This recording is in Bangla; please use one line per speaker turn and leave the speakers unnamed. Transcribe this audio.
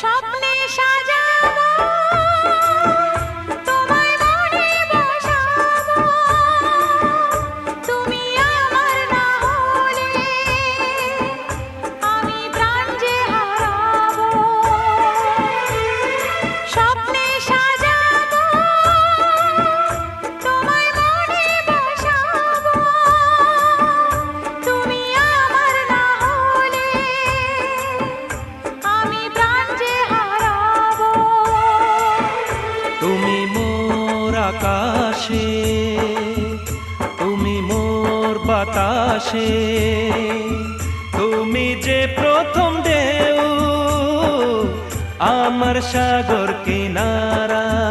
স্বপ্নে সাজাবো।
আকাশে তুমি মোর বাতাসে তুমি যে প্রথম দেও আমার সাগর কিনারা।